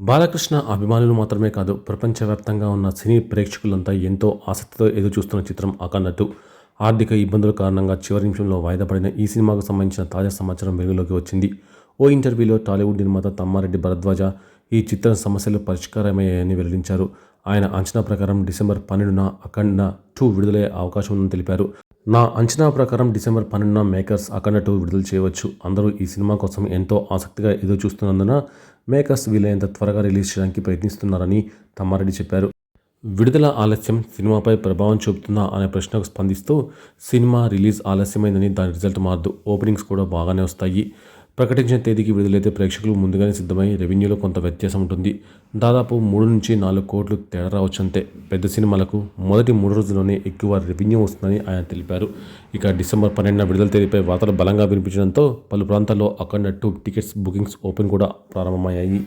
బాలకృష్ణ అభిమానులు మాత్రమే కాదు ప్రపంచవ్యాప్తంగా ఉన్న సినీ ప్రేక్షకులంతా ఎంతో ఆసక్తితో ఎదురుచూస్తున్న చిత్రం అఖండటు ఆర్థిక ఇబ్బందుల కారణంగా చివరి నిమిషంలో వాయిదా పడిన ఈ సినిమాకు సంబంధించిన తాజా సమాచారం వెలుగులోకి వచ్చింది. ఓ ఇంటర్వ్యూలో టాలీవుడ్ నిర్మాత తమ్మారెడ్డి భరద్వాజ ఈ చిత్రం సమస్యలు పరిష్కారమయ్యాయని వెల్లడించారు. ఆయన అంచనా ప్రకారం డిసెంబర్ పన్నెండున అఖండ టూ విడుదలయ్యే అవకాశం ఉందని తెలిపారు. నా అంచనా ప్రకారం డిసెంబర్ పన్నెండున మేకర్స్ అఖండ టూ విడుదల చేయవచ్చు. అందరూ ఈ సినిమా కోసం ఎంతో ఆసక్తిగా ఎదురు చూస్తున్నందున మేకర్స్ వీలైనంత త్వరగా రిలీజ్ చేయడానికి ప్రయత్నిస్తున్నారని తమ్మారెడ్డి చెప్పారు. విడుదల ఆలస్యం సినిమాపై ప్రభావం చూపుతుందా అనే ప్రశ్నకు స్పందిస్తూ సినిమా రిలీజ్ ఆలస్యమైందని దాని రిజల్ట్ మారదు. ఓపెనింగ్స్ కూడా బాగానే వస్తాయి. ప్రకటించిన తేదీకి విడుదలైతే ప్రేక్షకులు ముందుగానే సిద్ధమై రెవెన్యూలో కొంత వ్యత్యాసం ఉంటుంది. దాదాపు మూడు నుంచి నాలుగు కోట్లు తేడా రావచ్చంతే. పెద్ద సినిమాలకు మొదటి మూడు రోజుల్లోనే ఎక్కువ రెవెన్యూ వస్తుందని ఆయన తెలిపారు. ఇక డిసెంబర్ పన్నెండున విడుదల తేదీపై వార్తలు బలంగా వినిపించడంతో పలు ప్రాంతాల్లో అక్కడట్టు టికెట్స్ బుకింగ్స్ ఓపెన్ కూడా ప్రారంభమయ్యాయి.